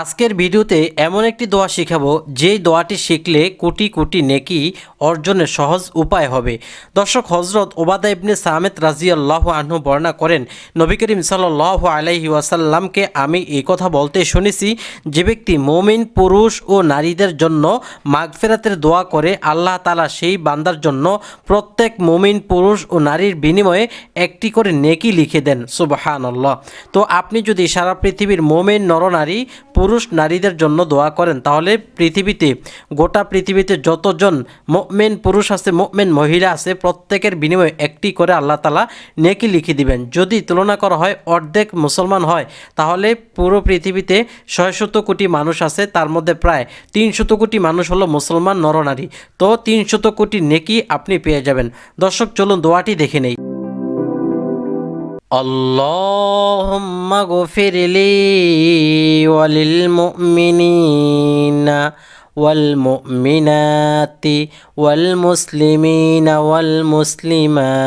আজকের ভিডিওতে এমন একটি দোয়া শিখাবো, যেই দোয়াটি শিখলে কোটি কোটি নেকি অর্জনের সহজ উপায় হবে। দর্শক হজরত ওবাদা ইবনে সামেদ রাজি আল্লাহ আহ্ন বর্ণনা করেন, নবী করিম সাল্লাহ আলাইহি ওয়াসাল্লামকে আমি এই কথা বলতে শুনেছি, যে ব্যক্তি মমিন, পুরুষ ও নারীদের জন্য মাগফেরাতের দোয়া করে, আল্লাহ তালা সেই বান্দার জন্য প্রত্যেক মমিন, পুরুষ ও নারীর বিনিময়ে একটি করে নেকি লিখে দেন। সুবাহান আল্লাহ তো আপনি যদি সারা পৃথিবীর মোমেন, নরনারী পুরুষ নারীদের জন্য দোয়া করেন। তাহলে পৃথিবীতে, গোটা পৃথিবীতে যতজন মোমেন পুরুষ আছে, মোমেন মহিলা আছে, প্রত্যেকের বিনিময়ে একটি করে আল্লাহ তালা নেকি লিখে দিবেন। যদি তুলনা করা হয়, অর্ধেক মুসলমান হয়, তাহলে পুরো পৃথিবীতে ছয়শত কোটি মানুষ আছে, তার মধ্যে প্রায় তিনশত কোটি মানুষ হলো মুসলমান নরনারী তো তিনশত কোটি নেকি আপনি পেয়ে যাবেন। দর্শক, চলুন দোয়াটি দেখে নেই। اللهم اغفر لي وللمؤمنين والمؤمنات والمسلمين والمسلمات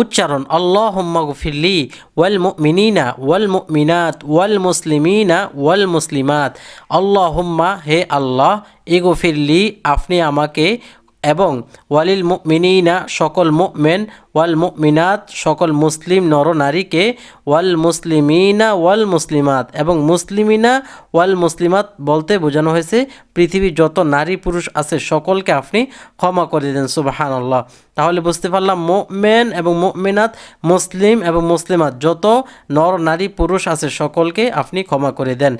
উচ্চারণ আল্লাহুম্মা গফিরলি ওয়াল মুমিনিনা ওয়াল মুমিনাত ওয়াল মুসলিমিনা ওয়াল মুসলিমাত আল্লাহুম্মা হে আল্লাহ ইগফিরলি আপনি আমাকে এবং ওয়ালিল মিনা সকল মুমেন, ওয়াল মুমিনাত, সকল মুসলিম নর নারীকে ওয়াল মুসলিমিনা, ওয়াল মুসলিমাত এবং মুসলিমিনা, ওয়াল মুসলিমাত বলতে বোঝানো হয়েছে, পৃথিবীর যত নারী পুরুষ আছে সকলকে আপনি ক্ষমা করে দেন সুবাহান আল্লাহ তাহলে বুঝতে পারলাম, মোমেন এবং মোমেনাত মুসলিম এবং মুসলিমাত, যত নর, নারী, পুরুষ আছে সকলকে আপনি ক্ষমা করে দেন।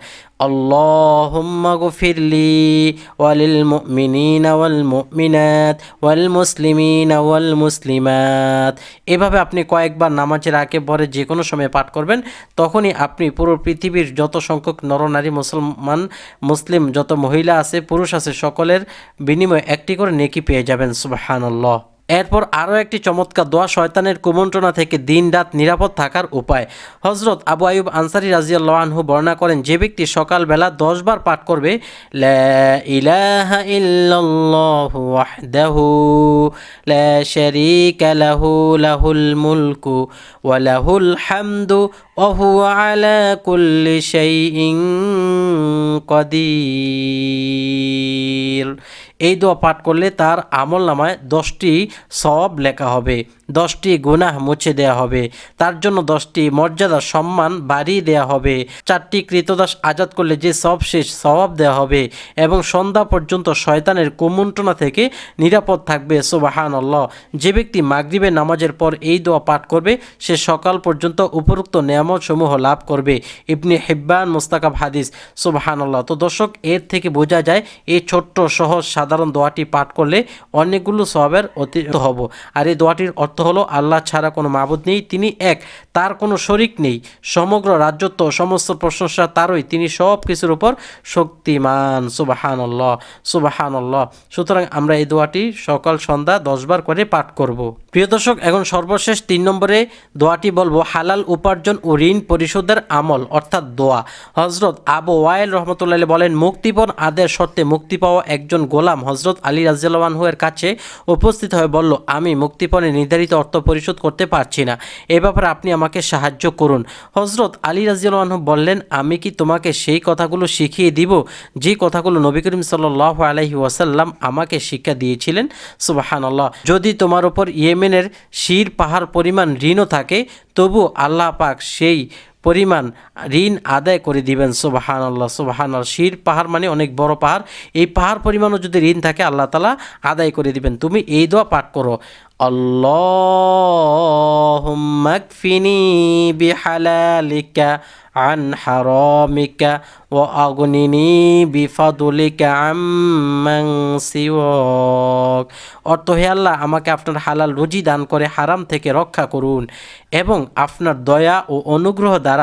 আল্লাহুম্মা গফিরলি ওয়ালিল মুমিনিনা ওয়াল মুমিনাত ওয়াল মুসলিমিনা ওয়াল মুসলিমাত। এভাবে আপনি কয়েকবার নামাজের আগে পরে যে কোনো সময় পাঠ করবেন, তখনই আপনি পুরো পৃথিবীর যত সংখ্যক নরনারী মুসলমান, মুসলিম, যত মহিলা আছে, পুরুষ আছে, সকলের বিনিময়ে একটি করে নেকি পেয়ে যাবেন, সুবাহানল্লাহ। এরপর আরও একটি চমৎকার দোয়া শয়তানের কুমন্ত্রণা থেকে দিন রাত নিরাপদ থাকার উপায়। হজরত আবু আয়ুব আনসারি রাজিয়াল্লাহ আনহু বর্ণনা করেন, যে ব্যক্তি সকালবেলা দশবার পাঠ করবে ইলাহা লাহুল মুলকু কদির। এই দোয়া পাঠ করলে তার আমল নামায় দশটি সব লেখা হবে, দশটি গুনাহ মুছে দেয়া হবে, তার জন্য দশটি মর্যাদা সম্মান বাড়িয়ে দেয়া হবে, চারটি কৃতদাস আজাদ করলে যে সব শেষ সবাব দেওয়া হবে এবং সন্ধ্যা পর্যন্ত শয়তানের কুমন্ত্রণা থেকে নিরাপদ থাকবে সুবাহান আল্লাহ যে ব্যক্তি মাগরিবের নামাজের পর এই দোয়া পাঠ করবে, সে সকাল পর্যন্ত উপরোক্ত নিয়ামত সমূহ লাভ করবে। ইবনি হেব্বান মোস্তাকাব হাদিস সুবাহান আল্লাহ তো দর্শক, এর থেকে বোঝা যায়, এই ছোট্ট সহজ সাধারণ দোয়াটি পাঠ করলে অনেকগুলো সবের অতিরিক্ত হব। আর এই দোয়াটির অর্থ হলো, আল্লাহ ছাড়া কোনো মাবুদ নেই, তিনি এক, তার কোনো শরিক নেই। সমগ্র রাজ্যত্ব সমস্ত প্রশংসা তারই, তিনি সব কিছুর উপর শক্তিমান। সুবাহান আল্লাহ সুবাহান সুতরাং আমরা এই দোয়াটি সকাল সন্ধ্যা দশবার করে পাঠ করব। প্রিয় দর্শক, এখন সর্বশেষ তিন নম্বরে দোয়াটি বলব, হালাল উপার্জন ও ঋণ পরিশোধের আমল, অর্থাৎ দোয়া। হজরত আবু ওয়াইল রহমতুল্লাহ বলেন, মুক্তিপণ আদের শর্তে মুক্তি পাওয়া একজন গোলাম হজরত আলী রাজিয়ালহু এর কাছে উপস্থিত হয়ে বলল, আমি মুক্তিপণে নির্ধারিত অর্থ পরিশোধ করতে পারছি না। এ ব্যাপারে আপনি আমাকে সাহায্য করুন। হজরত আলী রাজিয়ালহু বললেন, আমি কি তোমাকে সেই কথাগুলো শিখিয়ে দিব, যে কথাগুলো নবী করিম সাল্লাহ আলহি ওয়াসাল্লাম আমাকে শিক্ষা দিয়েছিলেন? সুবাহান যদি তোমার উপর ইয়েমেনের শির পাহাড় পরিমাণ ঋণও থাকে তবু আল্লাহ পাক সেই পরিমাণ ঋণ আদায় করে দিবেন সুবাহান আল্লাহ সুবাহান আল্লাহ শির পাহাড় মানে অনেক বড় পাহাড় এই পাহাড় পরিমাণও যদি ঋণ থাকে আল্লাহ তালা আদায় করে দিবেন তুমি এই দোয়া পাঠ করো আল্লাহম্মাকফিনি বিহালালিকা عن حرامك وأغنني بفضلك عمن سواك অর্থ হে আল্লাহ আমাকে আপনার হালাল রুজি দান করে হারাম থেকে রক্ষা করুন এবং আপনার দয়া ও অনুগ্রহ দ্বারা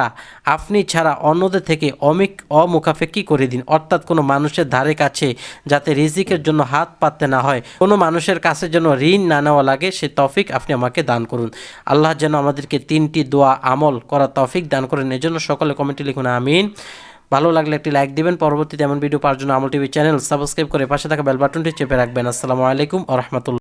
আপনি ছাড়া অন্যদের থেকে অমিক অমুখাফেকি করে দিন। অর্থাৎ কোনো মানুষের ধারে কাছে যাতে রিজিকের জন্য হাত পাততে না হয়, কোনো মানুষের কাছে যেন ঋণ না নেওয়া লাগে, সে তফিক আপনি আমাকে দান করুন। আল্লাহ যেন আমাদেরকে তিনটি দোয়া আমল করা তফিক দান করেন। এজন্য সকলে কমেন্টে লিখুন, আমিন। ভালো লাগলে একটি লাইক দিবেন। পরবর্তীতে এমন ভিডিও পাওয়ার জন্য আমল টিভি চ্যানেল সাবস্ক্রাইব করে পাশে থাকা বেল বাটনটি চেপে রাখবেন। আসসালামু আলাইকুম ও রহমতুল্লাহ।